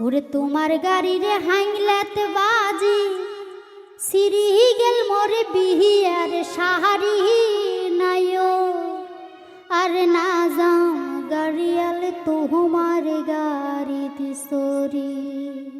আর তোমার গাড়ি রে ওরে বাজি সিরি গেল মরে বিহি আর সাহারি নাইও। আর না যাও গাড়িয়াল তোমার গাড়ি সরি।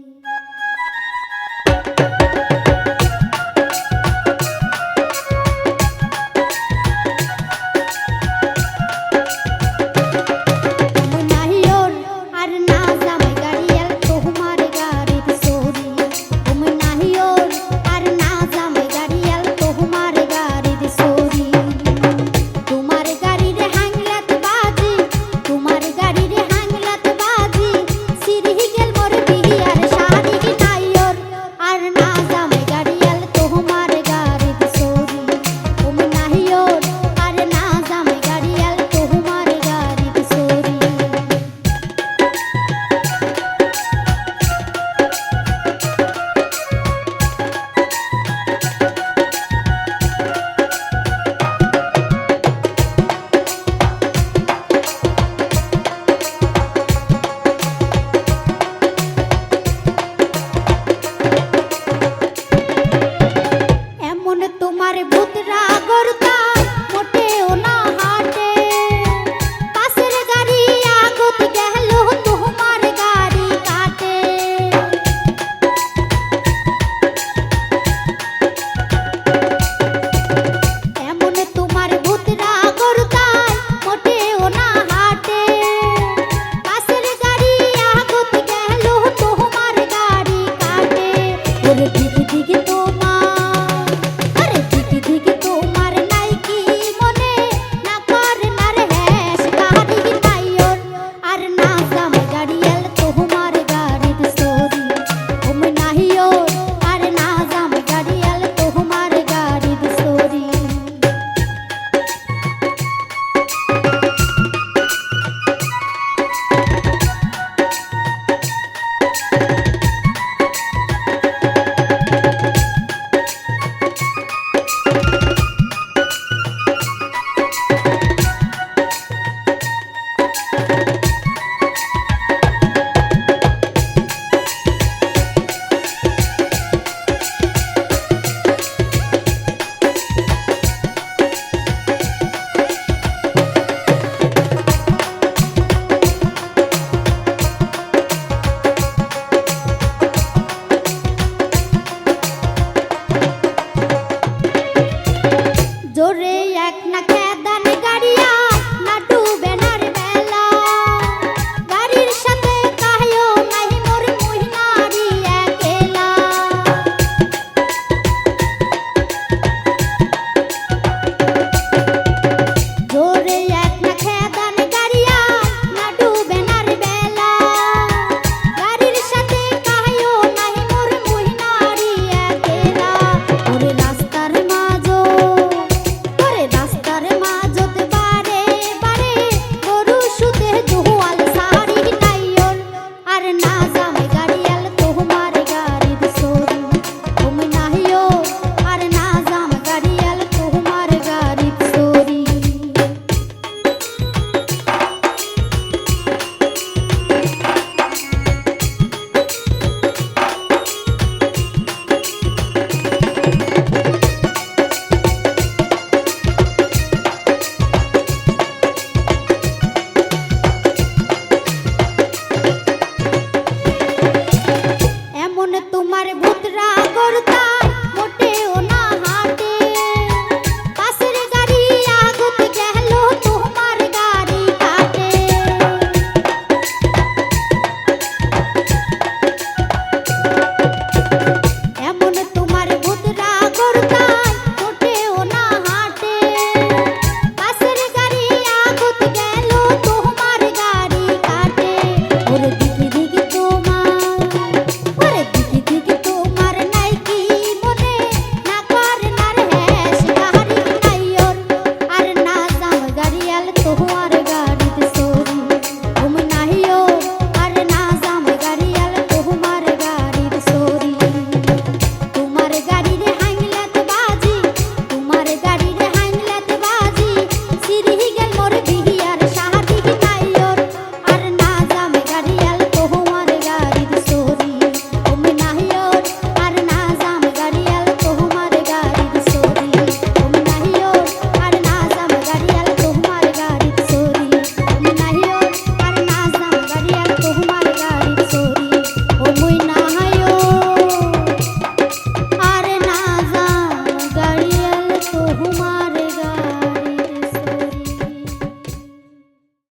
por